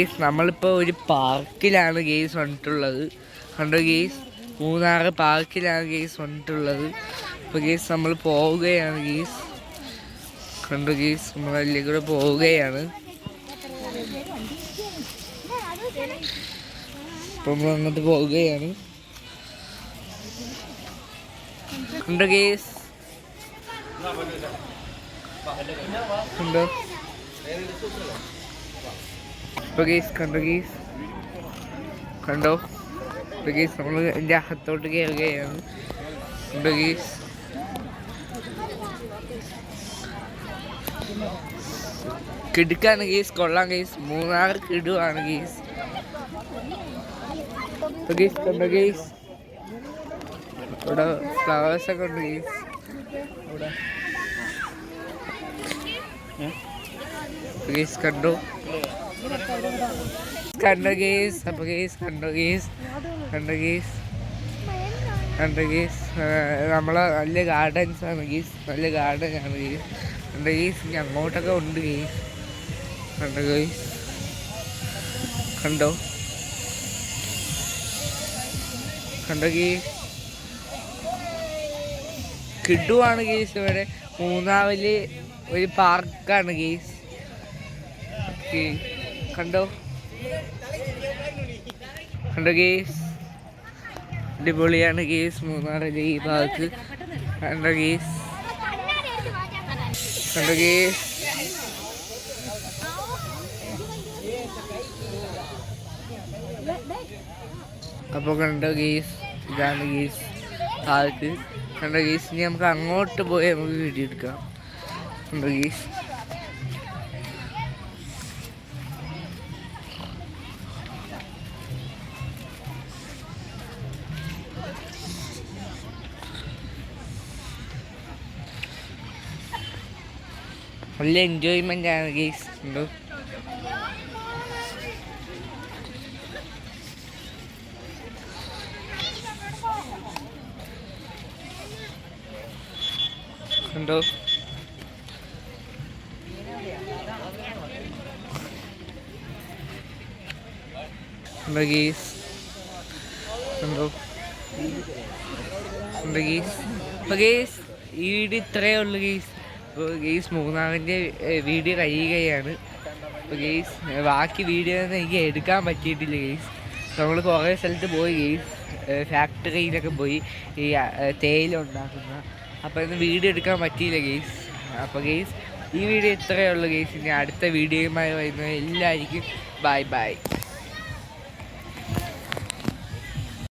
Guys നമ്മളിപ്പോൾ ഒരു പാർക്കിലാണ് guys വന്നിട്ടുള്ളത്. കണ്ടോ ഗെയ്സ് മൂന്നാറ് പാർക്കിലാണ് ഗെയ്സ് വന്നിട്ടുള്ളത്. അപ്പോൾ ഗെയ്സ് നമ്മൾ പോവുകയാണ് ഗെയ്സ് കണ്ടോ ഗെയ്സ് നമ്മൾ അല്ലെങ്കിൽ കൂടെ പോവുകയാണ്. നമ്മൾ അങ്ങോട്ട് പോവുകയാണ്. കണ്ടോ ഗെയ്സ് കണ്ടോ? ഇപ്പോൾ ഗെയ്സ് കണ്ടോ ഗെയ്സ് കണ്ടോ? ഇപ്പോൾ ഗെയ്സ് നമ്മൾ എന്റെ അകത്തോട്ട് കയറുകയാണ് കണ്ടോ ഗീസ് കിടുക്കാണ് ഗീസ് കൊള്ളാം ഗീസ് മൂന്നാർ കിടുവാണ് ഗീസ് ഗീസ് കണ്ടോ ഗെയ്സ് ഇവിടെ ഫ്ലവേഴ്സ് ഒക്കെ ഉണ്ട് ഗീസ് ഇവിടെ. ഗീസ് കണ്ടോ? കണ്ടോ ഗേസ് അപ്പൊ ഗേസ് കണ്ടോ ഗേസ് കണ്ടോ ഗേസ് കണ്ടോ ഗേസ് നമ്മളെ നല്ല ഗാർഡൻസ് ആണ് ഗീസ് നല്ല ഗാർഡൻ ആണ് ഗീസ് കണ്ട ഗീസ് ഇനി അങ്ങോട്ടൊക്കെ ഉണ്ട് ഗീസ് കണ്ട ഗീസ് കണ്ടോ? കണ്ടോ ഗീസ് കിഡുവാണ് ഗീസ് ഇവിടെ. മൂന്നാവിൽ ഒരു പാർക്കാണ് ഗീസ് കണ്ടോ? കണ്ടോ ഗേസ്? അടിപൊളിയാണ് ഗേസ് മൂന്നാറിലെ ഈ ഭാഗത്ത്. കണ്ടോ ഗേസ്? കണ്ടോ ഗേസ്? അപ്പോൾ കണ്ടോ ഗേസ്? ഇതാണ് ഗേസ് ഭാഗത്ത്. കണ്ടോ ഗേസ്? ഇനി നമുക്ക് അങ്ങോട്ട് പോയി നമുക്ക് വീഡിയോ എടുക്കാം. കണ്ടോ ഗേസ്? നല്ല എൻജോയ്മെന്റ് ആണ് ഗേസ് ഉണ്ടോ? ഉണ്ടോ? ഉണ്ടോ ഗീസ് ഉണ്ടോ? ഉണ്ടോ ഗീസ് ഈ വീഡിയോ ഇത്രയേ ഉള്ളൂ ഗീസ് അപ്പോൾ ഗെയ്സ് മൂന്നാമന്റെ വീഡിയോ കഴിയുകയാണ്. അപ്പോൾ ഗെയ്സ് ബാക്കി വീഡിയോ ഒന്നും എനിക്ക് എടുക്കാൻ പറ്റിയിട്ടില്ല ഗെയ്സ്. നമ്മൾ കുറേ സ്ഥലത്ത് പോയി ഗെയ്സ്. ഫാക്ടറിയിലൊക്കെ പോയി ഈ തേയില ഉണ്ടാക്കുന്ന. അപ്പോൾ ഇന്ന് വീഡിയോ എടുക്കാൻ പറ്റിയില്ല ഗെയ്സ്. അപ്പോൾ ഗെയ്സ് ഈ വീഡിയോ ഇത്രയേ ഉള്ളൂ ഗെയ്സ്. ഇനി അടുത്ത വീഡിയോയുമായി വരുന്നത് എല്ലാവർക്കും ബൈ ബൈ.